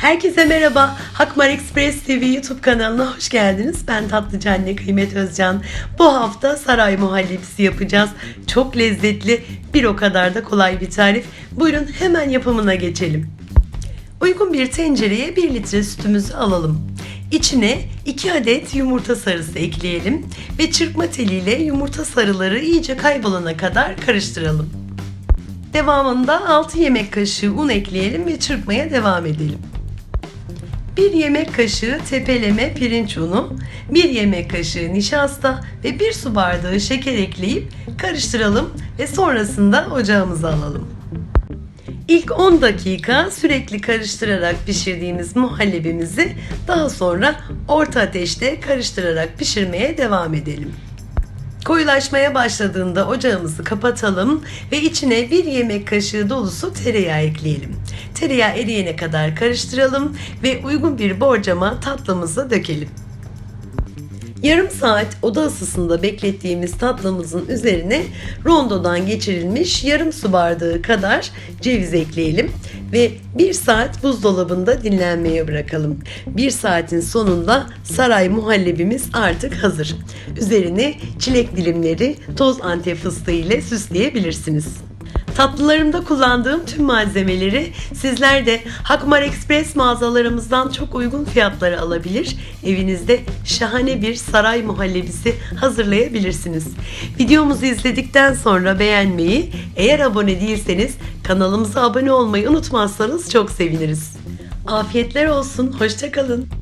Herkese merhaba. Hakmar Express TV YouTube kanalına hoş geldiniz. Ben tatlıcı anne Kıymet Özcan. Bu hafta saray muhallebisi yapacağız. Çok lezzetli, bir o kadar da kolay bir tarif. Buyurun hemen yapımına geçelim. Uygun bir tencereye 1 litre sütümüzü alalım. İçine 2 adet yumurta sarısı ekleyelim ve çırpma teliyle yumurta sarıları iyice kaybolana kadar karıştıralım. Devamında 6 yemek kaşığı un ekleyelim ve çırpmaya devam edelim. 1 yemek kaşığı tepeleme pirinç unu, 1 yemek kaşığı nişasta ve 1 su bardağı şeker ekleyip karıştıralım ve sonrasında ocağımıza alalım. İlk 10 dakika sürekli karıştırarak pişirdiğimiz muhallebimizi daha sonra orta ateşte karıştırarak pişirmeye devam edelim. Koyulaşmaya başladığında ocağımızı kapatalım ve içine bir yemek kaşığı dolusu tereyağı ekleyelim. Tereyağı eriyene kadar karıştıralım ve uygun bir borcama tatlımızı dökelim. Yarım saat oda ısısında beklettiğimiz tatlımızın üzerine rondodan geçirilmiş yarım su bardağı kadar ceviz ekleyelim ve bir saat buzdolabında dinlenmeye bırakalım. Bir saatin sonunda saray muhallebimiz artık hazır. Üzerini çilek dilimleri, toz antep fıstığı ile süsleyebilirsiniz. Tatlılarımda kullandığım tüm malzemeleri sizler de Hakmar Express mağazalarımızdan çok uygun fiyatlara alabilir. Evinizde şahane bir saray muhallebisi hazırlayabilirsiniz. Videomuzu izledikten sonra beğenmeyi, eğer abone değilseniz kanalımıza abone olmayı unutmazsanız çok seviniriz. Afiyetler olsun, hoşçakalın.